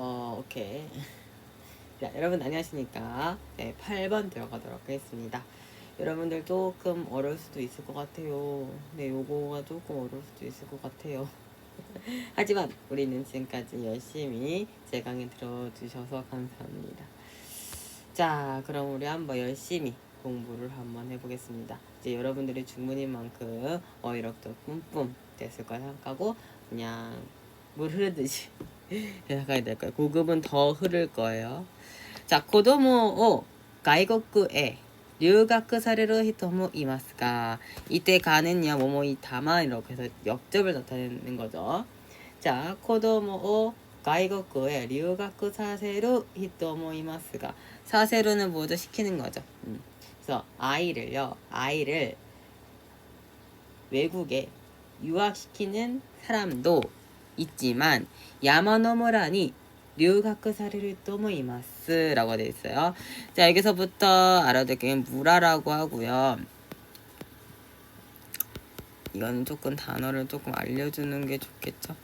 어, 오케이. 자, 여러분 안녕하십니까? 네, 8번 들어가도록 하겠습니다. 여러분들 조금 어려울 수도 있을 것 같아요. 네, 요거가 조금 어려울 수도 있을 것 같아요. 하지만 우리는 지금까지 열심히 제 강의 들어주셔서 감사합니다. 자, 그럼 우리 한번 열심히 공부를 한번 해보겠습니다. 이제 여러분들이 중문인 만큼 어이력도 뿜뿜 됐을 거라 생각하고 그냥 물 흐르듯이 해석하게 될 거예요. 고급은 더 흐를 거예요. 자, 고도모 5외국에 류가크 사례로 히토모 이마스가 이때 가는요 모모이 다만 이렇게 해서 역접을 나타내는 거죠. 자, 고도모 5외국에 류가크 사세로 히토모 이마스가 사세로는 뭐죠? 시키는 거죠. 음. 그래서 아이를요. 아이를 외국에 유학시키는 사람도 있지만 야마노모라니 류가크사리를 또모이마스 라고 되어 있어요. 자 여기서부터 알아둘 게 무라라고 하고요. 이거는 조금 단어를 조금 알려주는 게 좋겠죠.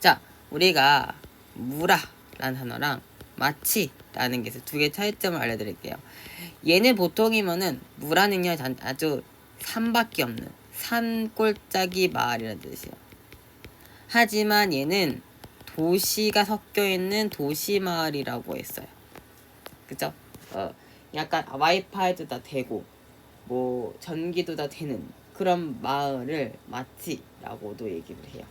자 우리가 무라라는 단어랑 마치라는 게 있어요. 두 개의 차이점을 알려드릴게요. 얘는 보통이면은 무라는요 아주 산밖에 없는 산골짜기 마을이라는 뜻이에요. 하지만 얘는 도시가 섞여 있는 도시 마을이라고 했어요. 그죠? 어, 약간 와이파이도 다 되고 뭐 전기도 다 되는 그런 마을을 마치라고도 얘기를 해요.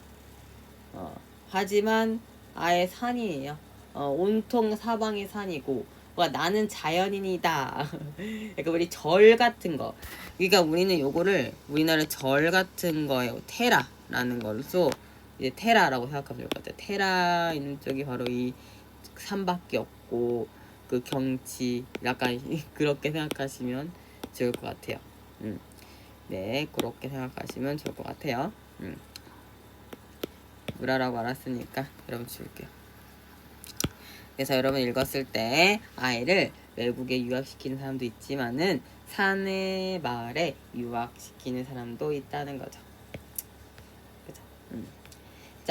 어, 하지만 아예 산이에요. 어, 온통 사방이 산이고 와 나는 자연인이다. 그러니까 우리 절 같은 거. 그러니까 우리는 요거를 우리나라 절 같은 거에 테라라는 걸로 이제 테라라고 생각하면 될것 같아요. 테라 있는 쪽이 바로 이 산밖에 없고 그 경치 약간 그렇게 생각하시면 좋을 것 같아요. 음. 네, 그렇게 생각하시면 좋을 것 같아요. 음. 무라라고 알았으니까 여러분 지울게요. 그래서 여러분 읽었을 때 아이를 외국에 유학시키는 사람도 있지만은 산의 마을에 유학시키는 사람도 있다는 거죠. 음.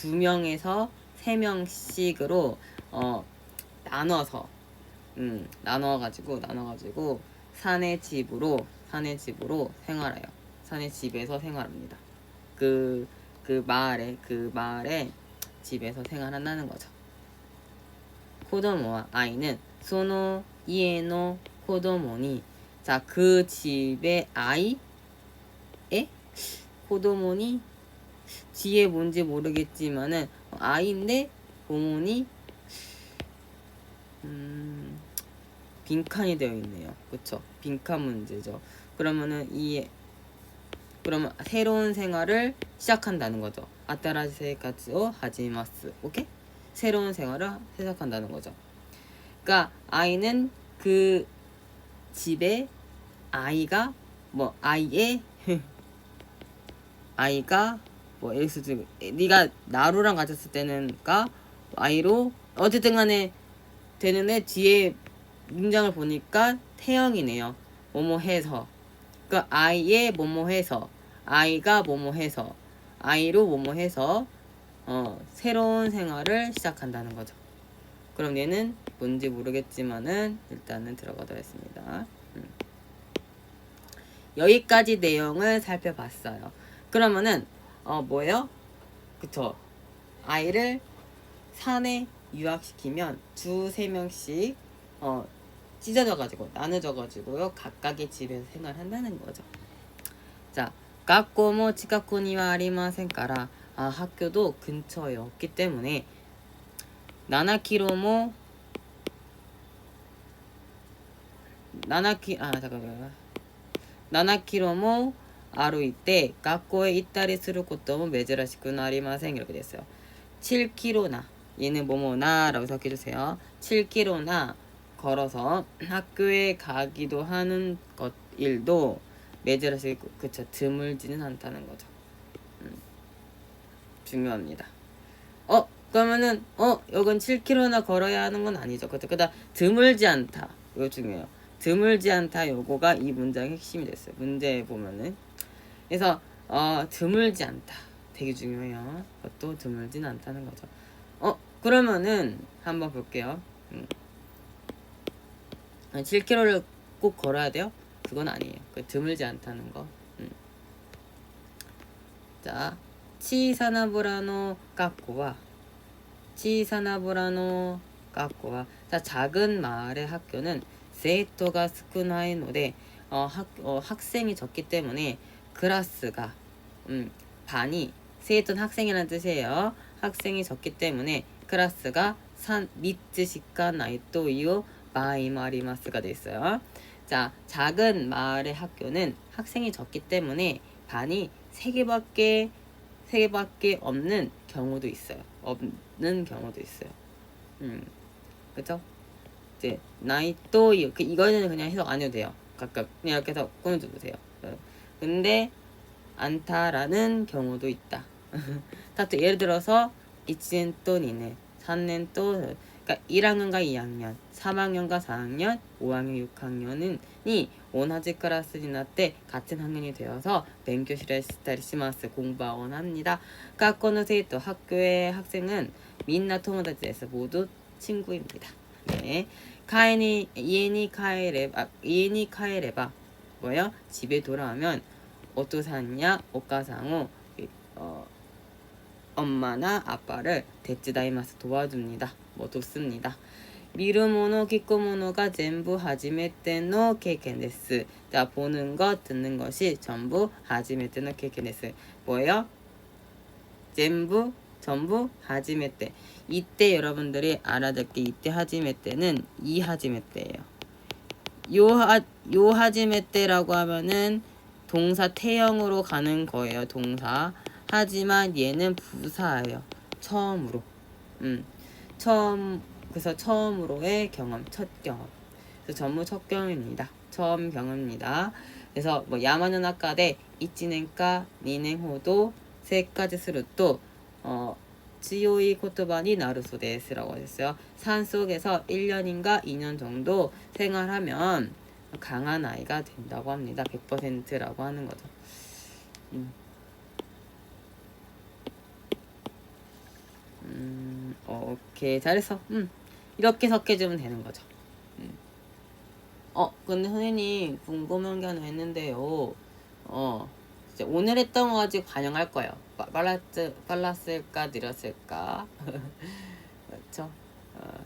두 명에서 세 명씩으로 어 나눠서 음 나눠 가지고 나눠 가지고 산의 집으로 산의 집으로 생활해요. 산의 집에서 생활합니다. 그그 마을에 그 마을에 집에서 생활한다는 거죠. 코도모와 아이는 소노 이에노 코도모니 자 그 집의 아이에 코도모니 뒤에 뭔지 모르겠지만은 아이인데 고모니 음 빈칸이 되어 있네요. 그쵸? 빈칸 문제죠. 그러면은 이 그러면 새로운 생활을 시작한다는 거죠. 아따라세카츠오 하지마스. 오케이? 새로운 생활을 시작한다는 거죠. 그러니까 아이는 그 집에 아이가 뭐 아이의 아이가 뭐 예를 들어 네가 나루랑 같았을 때는가 아이로 어쨌든 간에 되는데 뒤에 문장을 보니까 태형이네요. 뭐뭐 해서 그러니까 뭐뭐 해서 아이가 뭐뭐 해서 아이로 뭐뭐 해서 어, 새로운 생활을 시작한다는 거죠. 그럼 얘는 뭔지 모르겠지만은 일단은 들어가도록 하겠습니다. 음. 여기까지 내용을 살펴봤어요. 그러면은 어 뭐예요? 그쵸? 아이를 산에 유학시키면 두세 명씩 어 찢어져가지고 나눠져가지고요 각각의 집에서 생활한다는 거죠. 자, 학교모 치카코니와 아리마센까라 아, 학교도 근처에 없기 때문에 7km모 7키 아 잠깐만 7km 뭐歩いて学校へ行ったりすることも珍しくなりません이렇게 됐어요. 7km나 얘는 뭐뭐나라고 생각해주세요. 7km나 걸어서 학교에 가기도 하는 것 일도 매질하시 그쵸 드물지는 않다는 거죠. 음, 중요합니다. 어 그러면은 어 여건 7km나 걸어야 하는 건 아니죠. 그죠? 그다 드물지 않다. 이거 중요해요. 드물지 않다 요거가 이 문장의 핵심이 됐어요. 문제 보면은 그래서 어 드물지 않다. 되게 중요해요. 그것도 드물진 않다는 거죠. 어 그러면은 한번 볼게요. 음. 7km를 꼭 걸어야 돼요? 그건 아니에요. 그 드물지 않다는 거. 음. 자, 치사나브라노 깎고와 치사나브라노 깎고와 자 작은 마을의 학교는 세이토가 스쿠나이 노데 어, 학, 어, 학생이 적기 때문에 클래스가 음, 반이 세이토는 학생이라는 뜻이에요. 학생이 적기 때문에 클래스가 산 미츠 시카 나이토 이오 마이 마리마스가 돼 있어요. 자, 작은 마을의 학교는 학생이 적기 때문에 반이 세 개밖에 세 개밖에 없는 경우도 있어요. 없는 경우도 있어요. 음, 그죠? 이제 나이 또 이렇게 이거는 그냥 해석 안 해도 돼요. 가끔 그냥 이렇게 해서 꾸며줘 보세요. 근데 안타라는 경우도 있다. 다또 예를 들어서 이치는 또 니네, 산는 또 그러니까 1학년과 2학년, 3학년과 4학년, 5학년, 6학년은 이 원하지 클라스나 때 같은 학년이 되어서 뱅교실에 스타리시마스 공부하곤 합니다. 까꺼는 세또 학교의 학생은 민나 토모다지에서 모두 친구입니다. 네. 카에니 이에니 카에레바 이에니 카에레바 뭐야? 집에 돌아오면 옷도 샀냐? 옷가상우 어, 엄마나 아빠를 대치다이마스 도와줍니다. 뭐 돕습니다. 미루모노 기꾸모노가 전부 하지메테노 케이켄데스 자 보는 것 듣는 것이 전부 하지메테노 케이켄데스 뭐예요? 전부 전부 하지메테 이때 여러분들이 알아듣기 이때 하지메테는 이 하지메테예요. 요하 요 하지메테라고 하면은 동사 태형으로 가는 거예요. 동사. 하지만 얘는 부사예요. 처음으로. 음. 처음 그래서 처음으로의 경험, 첫 경험. 그래서 전부 첫 경험입니다. 처음 경험입니다. 그래서 뭐 야마는 아까데 이치넨까 니넨호도 세까지 스루또 어 지오이 코토바니 나루소데스라고 하셨어요. 산 속에서 1년인가 2년 정도 생활하면 강한 아이가 된다고 합니다. 100%라고 하는 거죠. 음. 음, 오케이 잘했어. 음, 이렇게 섞여주면 되는 거죠. 음. 어, 근데 선생님 궁금한 게 하나 있는데요. 어, 이제 오늘 했던 거 가지고 반영할 거예요. 빠- 빨랐, 빨랐을까 느렸을까? 그렇죠? 어.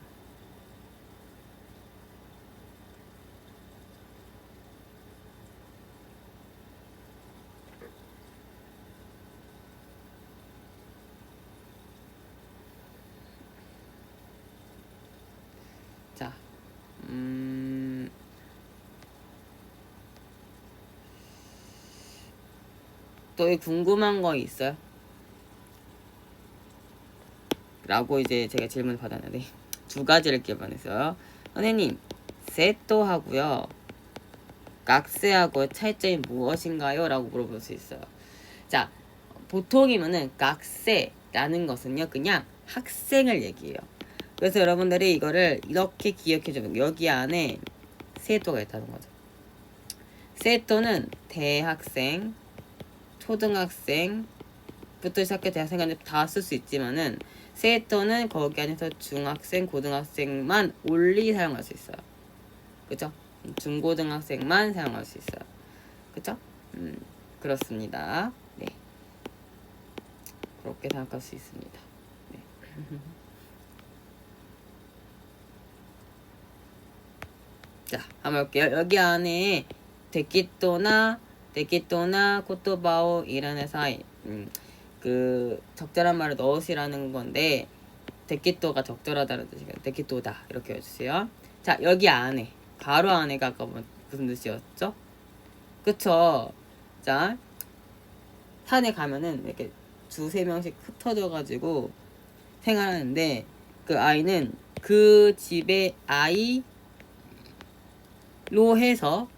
자, 음, 또 궁금한 거 있어요? 라고 이제 제가 질문 받았는데 두 가지를 보냈어요. 선생님, 세토하고요. 각세하고 차이점이 무엇인가요? 라고 물어볼 수 있어요. 자, 보통이면은 각세라는 것은요, 그냥 학생을 얘기해요. 그래서 여러분들이 이거를 이렇게 기억해 주면 여기 안에 세토가 있다는 거죠. 세토는 대학생, 초등학생부터 시작해 대학생까지 다 쓸 수 있지만은 세토는 거기 안에서 중학생, 고등학생만 올리 사용할 수 있어요. 그죠? 중고등학생만 사용할 수 있어요. 그죠? 음, 그렇습니다. 네. 그렇게 생각할 수 있습니다. 네. 자, 한번 볼게요. 여기 안에 데키토나 사이 음, 그 적절한 말을 넣으시라는 건데 데키토가 적절하다는 뜻이에요. 데키토다 이렇게 해주세요. 자, 여기 안에 가로 안에가 아까 뭐- 무슨 뜻이었죠? 그쵸? 자, 산에 가면은 이렇게 두세 명씩 흩어져 가지고 생활하는데 그 아이는 그 집의 아이로 해서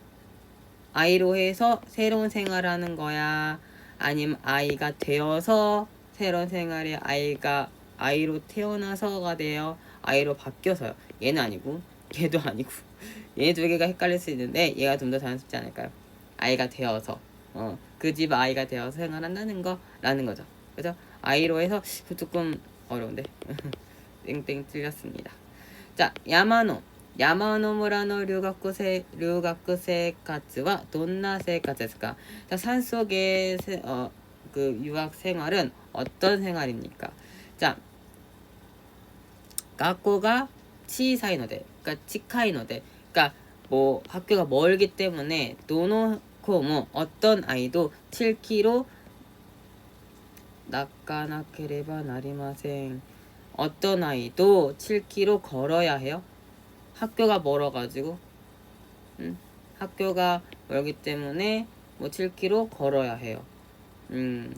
아이로 해서 새로운 생활하는 거야. 아니면 아이가 되어서 새로운 생활에 아이가 아이로 태어나서가 되어 아이로 바뀌어서요. 얘는 아니고 얘도 아니고 얘 두 개가 헷갈릴 수 있는데 얘가 좀 더 자연스럽지 않을까요? 아이가 되어서 어, 그 집 아이가 되어서 생활한다는 거라는 거죠. 그죠? 아이로 해서 그 조금 어려운데 땡땡 틀렸습니다. 자, 야마노. 야마노 무라노 류가쿠세 류가쿠세 가츠와 돈나 세가츠스까? 자, 산속의 세, 어, 그 유학 생활은 어떤 생활입니까? 자, 학교가 치사이노데, 그러니까 치카이노데, 그러니까 뭐 학교가 멀기 때문에 노노코 뭐 어떤 아이도 7km 낚아나케레바 나리마생 어떤 아이도 7km 걸어야 해요. 학교가 멀어가지고, 음, 학교가 멀기 때문에 뭐 7km 걸어야 해요. 음,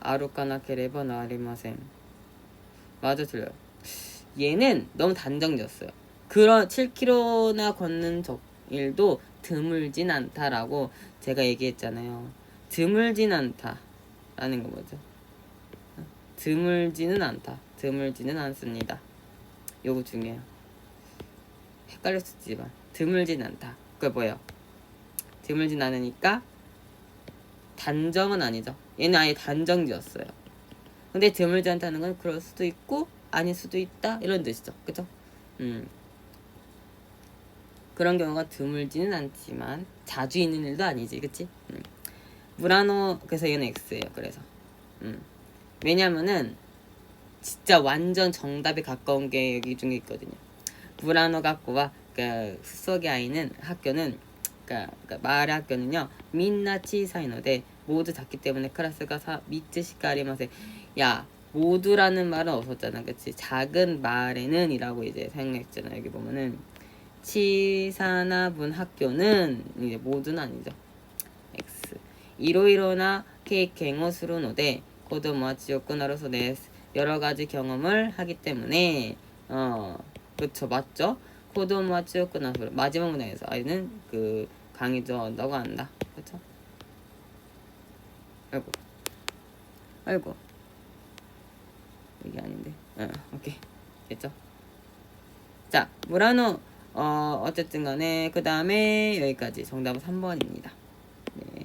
아루카나케 레바 나리마생 맞아 틀려요. 얘는 너무 단정지었어요. 그런 7km나 걷는 적 일도 드물진 않다라고 제가 얘기했잖아요. 드물진 않다라는 거 뭐죠? 드물지는 않다. 드물지는 않습니다. 요거 중요해요. 있지만 드물진 않다. 그게 뭐예요? 드물진 않으니까 단정은 아니죠. 얘는 아예 단정지었어요. 근데 드물지 않다는 건 그럴 수도 있고 아닐 수도 있다 이런 뜻이죠. 그죠? 음. 그런 경우가 드물지는 않지만 자주 있는 일도 아니지, 그치? 음. 무라노 그래서 얘는 X예요. 그래서 음. 왜냐면은 진짜 완전 정답에 가까운 게 여기 중에 있거든요. 무라노 학교와 그 후속의 아이는 학교는 그러니까, 그러니까 마을의 학교는요 민나 치사이노데 모두 작기 때문에 클래스가 사 미츠시까 아리마세 야 모두라는 말은 없었잖아. 그치? 작은 마을에는 이라고 이제 사용했잖아. 여기 보면은. 치사나 분 학교는 이제 모두는 아니죠. X. 이로이로나 케이켄고 스루노데 고도모와 지옥군나로서 내 여러 가지 경험을 하기 때문에 어 그쵸 맞죠? 고도모와 지옥군나로 마지막 문항에서 아이는 그 강의죠 너가 안다. 그쵸? 아이고. 아이고. 이게 아닌데. 어, 오케이. 됐죠? 자 무라노. 어 어쨌든 간에 그 다음에 여기까지 정답은 3번입니다. 네.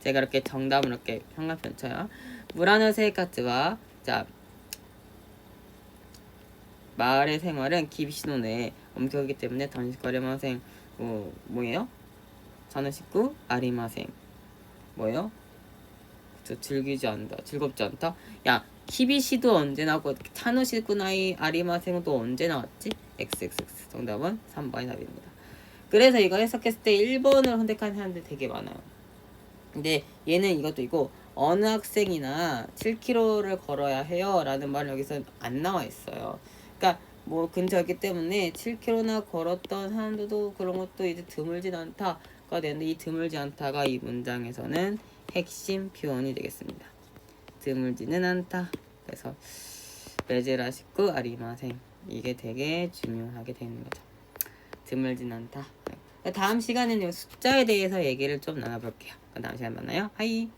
제가 이렇게 정답을 이렇게 형광펜 쳐요 무라노 세이카츠와 자 마을의 생활은 기비시노 내에 엄격하기 때문에 단식거리마생 뭐 뭐예요? 저는 식구 아리마생 뭐예요? 저 즐기지 않다 즐겁지 않다 야 키비시도 언제 나고 차노시쿠 나이 아리마생도 언제 나왔지? XXX 정답은 3번이 답입니다 그래서 이거 해석했을 때 1번을 선택한 사람들 되게 많아요 근데 얘는 이것도 있고 어느 학생이나 7km를 걸어야 해요 라는 말은 여기서 안 나와 있어요 그러니까 뭐 근처이기 때문에 7km나 걸었던 사람들도 그런 것도 이제 드물진 않다가 되는데 이 드물지 않다가 이 문장에서는 핵심 표현이 되겠습니다. 드물지는 않다. 그래서 식구 아리마생 이게 되게 중요하게 되는 거죠. 드물진 않다. 다음 시간에는 숫자에 대해서 얘기를 좀 나눠볼게요. 다음 시간에 만나요. 하이.